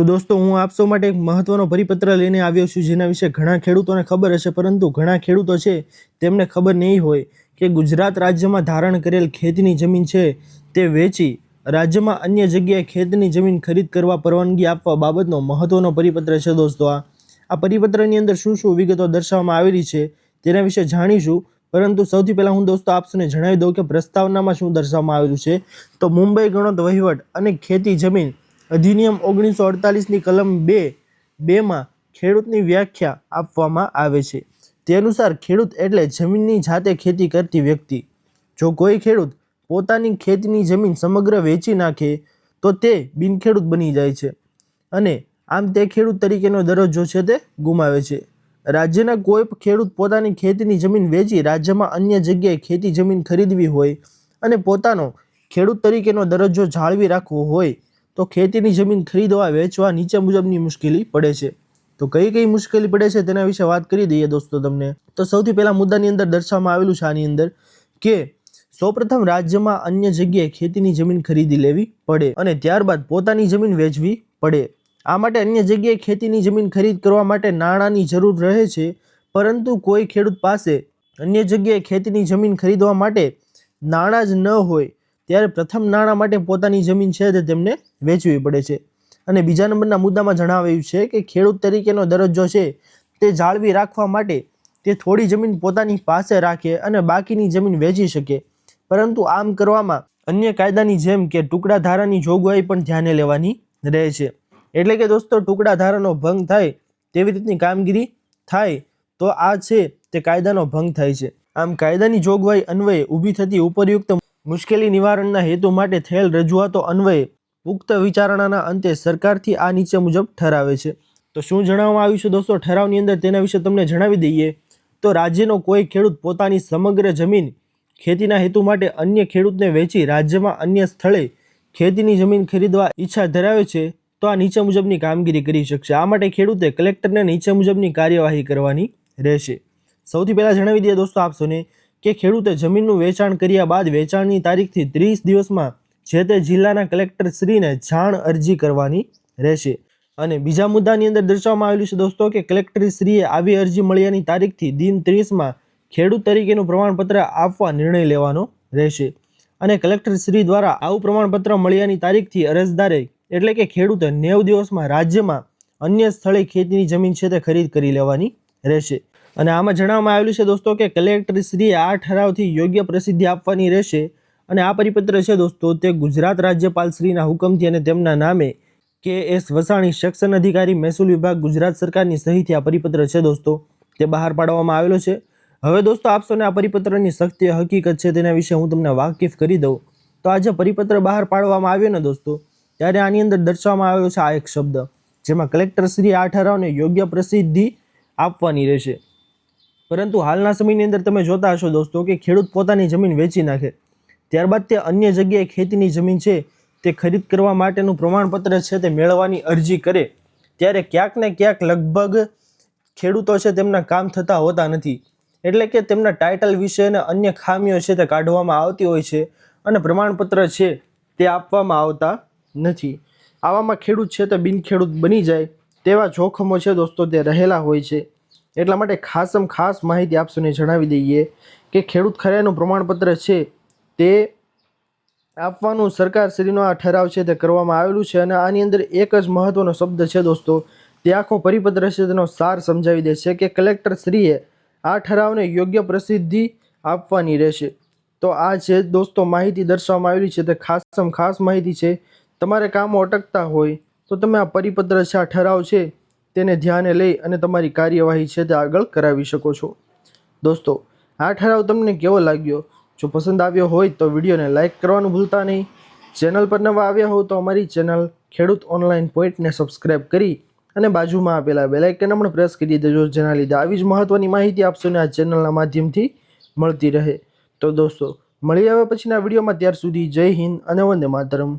તો દોસ્તો, હું આપ સૌ માટે એક મહત્વનો પરિપત્ર લઈને આવ્યો છું, જેના વિશે ઘણા ખેડૂતોને ખબર હશે, પરંતુ ઘણા ખેડૂતો છે, તેમને ખબર નહીં હોય કે ગુજરાત રાજ્યમાં ધારણ કરેલ ખેતની જમીન છે, તે વેચી રાજ્યમાં અન્ય જગ્યાએ ખેતની જમીન ખરીદ કરવા પરવાનગી આપવા બાબતનો મહત્વનો પરિપત્ર છે દોસ્તો આ. આ પરિપત્રની અંદર શું શું વિગતો દર્શાવવામાં આવેલી છે, તેના વિશે જાણીશું, પરંતુ સૌથી પહેલાં હું દોસ્તો આપસને જણાવી દઉં કે પ્રસ્તાવનામાં શું દર્શાવવામાં આવેલું છે. તો મુંબઈ ગણોત વહીવટ અને ખેતી જમીન અધિનિયમ ઓગણીસો અડતાલીસની કલમ બે, બેમાં ખેડૂતની વ્યાખ્યા આપવામાં આવે છે. તે અનુસાર ખેડૂત એટલે જમીનની જાતે ખેતી કરતી વ્યક્તિ. જો કોઈ ખેડૂત પોતાની ખેતીની જમીન સમગ્ર વેચી નાખે, તો તે બિનખેડૂત બની જાય છે. અને આમ તે ખેડૂત તરીકેનો દરજ્જો છે તે ગુમાવે છે. રાજ્યના કોઈ ખેડૂત પોતાની ખેતીની જમીન વેચી રાજ્યમાં અન્ય જગ્યાએ ખેતી જમીન ખરીદવી હોય અને પોતાનો ખેડૂત તરીકેનો દરજ્જો જાળવી રાખવો હોય તો ખેતીની જમીન ખરીદવા વેચવા નીચે મુજબની મુશ્કેલી પડે છે. તો કઈ કઈ મુશ્કેલી પડે છે તેના વિશે વાત કરી દઈએ દોસ્તો તમને. તો સૌથી પહેલા મુદ્દાની અંદર દર્શાવવામાં આવેલું છે આની અંદર કે સૌપ્રથમ રાજ્યમાં અન્ય જગ્યાએ ખેતીની જમીન ખરીદી લેવી પડે અને ત્યારબાદ પોતાની જમીન વેચવી પડે. આ માટે અન્ય જગ્યાએ ખેતીની જમીન ખરીદ કરવા માટે નાણાંની જરૂર રહે છે, પરંતુ કોઈ ખેડૂત પાસે અન્ય જગ્યાએ ખેતીની જમીન ખરીદવા માટે નાણાં જ ન હોય ત્યારે પ્રથમ નાણાં માટે પોતાની જમીન છે તે તેમને વેચવી પડે છે. અને બીજા નંબરના મુદ્દામાં જણાવાયું છે કે ખેડૂત તરીકેનો દરજ્જો છે તે જાળવી રાખવા માટે તે થોડી જમીન પોતાની પાસે રાખે અને બાકીની જમીન વેચી શકે. પરંતુ આમ કરવામાં અન્ય કાયદાની જેમ કે ટુકડા ધારાની જોગવાઈ પણ ધ્યાને લેવાની રહે છે. એટલે કે દોસ્તો, ટુકડા ધારાનો ભંગ થાય તેવી રીતની કામગીરી થાય તો આ છે તે કાયદાનો ભંગ થાય છે. આમ કાયદાની જોગવાઈ અન્વયે ઊભી થતી ઉપરયુક્ત મુશ્કેલી નિવારણના હેતુ માટે થયેલ રજૂઆતો અન્વયે પુખ્ત વિચારણાના અંતે સરકારથી આ નીચે મુજબ ઠરાવે છે. તો શું જણાવવામાં આવ્યું છે દોસ્તો? ઠરાવની અંદર તેના વિશે તમને જણાવી દઈએ. તો રાજ્યનો કોઈ ખેડૂત પોતાની સમગ્ર જમીન ખેતીના હેતુ માટે અન્ય ખેડૂતને વેચી રાજ્યમાં અન્ય સ્થળે ખેતીની જમીન ખરીદવા ઈચ્છા ધરાવે છે, તો આ નીચે મુજબની કામગીરી કરી શકશે. આ માટે ખેડૂતે કલેક્ટરને નીચે મુજબની કાર્યવાહી કરવાની રહેશે. સૌથી પહેલાં જણાવી દઈએ દોસ્તો આપશોને કે ખેડૂતે જમીનનું વેચાણ કર્યા બાદ વેચાણની તારીખથી ત્રીસ દિવસમાં જે તે જિલ્લાના કલેક્ટર શ્રીને જાણ અરજી કરવાની રહેશે. અને બીજા મુદ્દાની અંદર દર્શાવવામાં આવેલું છે દોસ્તો કે કલેક્ટર શ્રીએ આવી અરજી મળ્યાની તારીખથી દિન ત્રીસમાં ખેડૂત તરીકેનું પ્રમાણપત્ર આપવા નિર્ણય લેવાનો રહેશે. અને કલેક્ટર શ્રી દ્વારા આવું પ્રમાણપત્ર મળ્યાની તારીખથી અરજદારે એટલે કે ખેડૂતે નેવ દિવસમાં રાજ્યમાં અન્ય સ્થળે ખેતીની જમીન છે તે ખરીદ કરી લેવાની રહેશે. અને આમાં જણાવવામાં આવેલું છે દોસ્તો કે કલેક્ટર શ્રીએ આ ઠરાવથી યોગ્ય પ્રસિદ્ધિ આપવાની રહેશે. અને આ પરિપત્ર છે દોસ્તો તે ગુજરાત રાજ્યપાલ શ્રીના હુકમથી અને તેમના નામે કે એસ વસાણી સેક્શન અધિકારી મહેસૂલ વિભાગ ગુજરાત સરકારની સહીથી આ પરિપત્ર છે દોસ્તો તે બહાર પાડવામાં આવેલો છે. હવે દોસ્તો આપશોને આ પરિપત્રની સત્ય હકીકત છે તેના વિશે હું તમને વાકેફ કરી દઉં. તો આ જે પરિપત્ર બહાર પાડવામાં આવ્યો ને દોસ્તો ત્યારે આની અંદર દર્શાવવામાં આવેલો છે આ એક શબ્દ જેમાં કલેક્ટર શ્રી આ ઠરાવને યોગ્ય પ્રસિદ્ધિ આપવાની રહેશે. પરંતુ હાલના સમયની અંદર તમે જોતા હશો દોસ્તો કે ખેડૂત પોતાની જમીન વેચી નાખે. ત્યારબાદ તે અન્ય જગ્યાએ ખેતીની જમીન છે, તે ખરીદ કરવા માટેનું પ્રમાણપત્ર છે તે મેળવવાની અરજી કરે. ત્યારે ક્યાંક ને ક્યાંક લગભગ ખેડૂતો છે તેમના કામ થતા હોતા નથી. એટલે કે તેમના ટાઇટલ વિશે અને અન્ય ખામીઓ છે તે કાઢવામાં આવતી હોય છે અને પ્રમાણપત્ર છે તે આપવામાં આવતા નથી. આવામાં ખેડૂત છે તે બિનખેડૂત બની જાય તેવા જોખમો છે દોસ્તો તે રહેલા હોય છે. એટલા માટે ખાસમ ખાસ માહિતી આપશોને જણાવી દઈએ કે ખેડૂત ખરાઈનું પ્રમાણપત્ર છે તે આપવાનું સરકારશ્રીનો આ ઠરાવ છે તે કરવામાં આવેલું છે અને આની અંદર એક જ મહત્વનો શબ્દ છે દોસ્તો, તે આખો પરિપત્ર છે તેનો સાર સમજાવી દે છે કે કલેક્ટર શ્રીએ આ ઠરાવને યોગ્ય પ્રસિદ્ધિ આપવાની રહેશે. તો આ જે દોસ્તો માહિતી દર્શાવવામાં આવેલી છે તે ખાસમ ખાસ માહિતી છે. તમારે કામો અટકતા હોય તો તમે આ પરિપત્ર છે, આ ઠરાવ છે તેને ધ્યાને લઈ અને તમારી કાર્યવાહી છે તે આગળ કરાવી શકો છો. દોસ્તો, આ ઠરાવ તમને કેવો લાગ્યો? જો પસંદ આવ્યો હોય તો વિડીયોને લાઇક કરવાનું ભૂલતા નહીં. ચેનલ પર નવા આવ્યા હો તો અમારી ચેનલ ખેડૂત ઓનલાઈન પોઈન્ટને સબસ્ક્રાઈબ કરી અને બાજુમાં આપેલા બેલાઇકન પણ પ્રેસ કરી દેજો, જેના લીધે આવી જ મહત્ત્વની માહિતી આપશોને આ ચેનલના માધ્યમથી મળતી રહે. તો દોસ્તો, મળી આવ્યા પછીના વિડીયોમાં ત્યાર સુધી જય હિન્દ અને વંદે માતરમ.